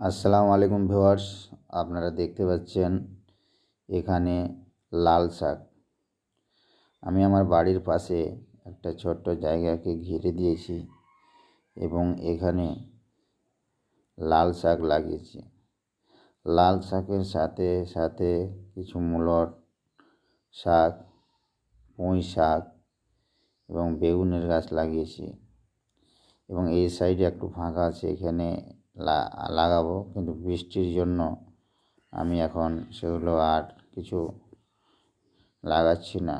আসসালামু আলাইকুম ভিউয়ার্স, আপনারা দেখতে পাচ্ছেন এখানে লাল শাক। আমি আমার বাড়ির পাশে একটা ছোট্ট জায়গাকে ঘিরে দিয়েছি এবং এখানে লাল শাক লাগিয়েছি। লাল শাকের সাথে সাথে কিছু মূলর শাক, পুঁই শাক এবং বেগুনের গাছ লাগিয়েছি এবং এই সাইডে একটু ফাঁকা আছে, এখানে লাগাবো। কিন্তু বৃষ্টির জন্য আমি এখন সেগুলো আর কিছু লাগাচ্ছি না।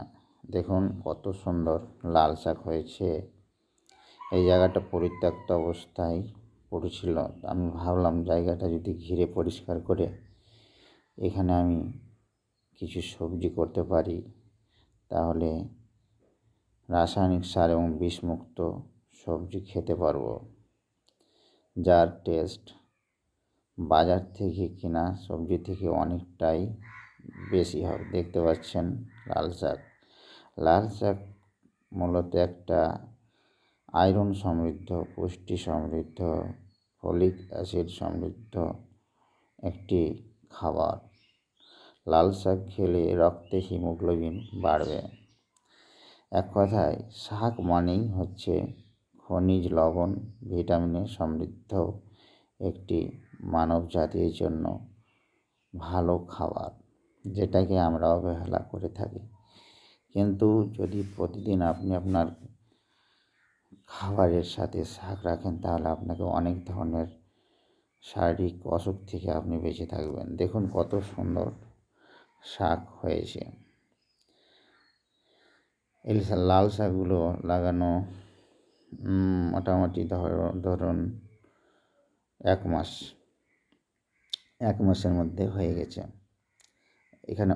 দেখুন কত সুন্দর লাল শাক হয়েছে। এই জায়গাটা পরিত্যক্ত অবস্থায় পড়েছিল। আমি ভাবলাম জায়গাটা যদি ঘিরে পরিষ্কার করে এখানে আমি কিছু সবজি করতে পারি। তাহলে রাসায়নিক সার এবং বিষমুক্ত সবজি খেতে পারব। যার টেস্ট বাজার থেকে কেনা, সবজি থেকে অনেকটাই বেশি হবে। দেখতে পাচ্ছেন লাল শাক। লাল শাক মূলত একটা আয়রন সমৃদ্ধ, পুষ্টি সমৃদ্ধ, ফলিক অ্যাসিড সমৃদ্ধ একটি খাবার। লাল শাক খেলে রক্তে হিমোগ্লোবিন বাড়বে। এক কথায়, শাক মানেই হচ্ছে খনিজ লবণ, ভিটামিনে সমৃদ্ধ একটি মানব জাতির জন্য ভালো খাবার, যেটাকে আমরা অবহেলা করে থাকি। কিন্তু যদি প্রতিদিন আপনি আপনার খাবারের সাথে শাক রাখেন, তাহলে আপনাকে অনেক ধরনের শারীরিক অসুখ থেকে আপনি বেঁচে থাকবেন। দেখুন কত সুন্দর শাক হয়েছে। এই লাল শাকগুলো লাগানো মোটামুটি ধরুন এক মাস এক মাসের মধ্যে হয়ে গেছে। এখানে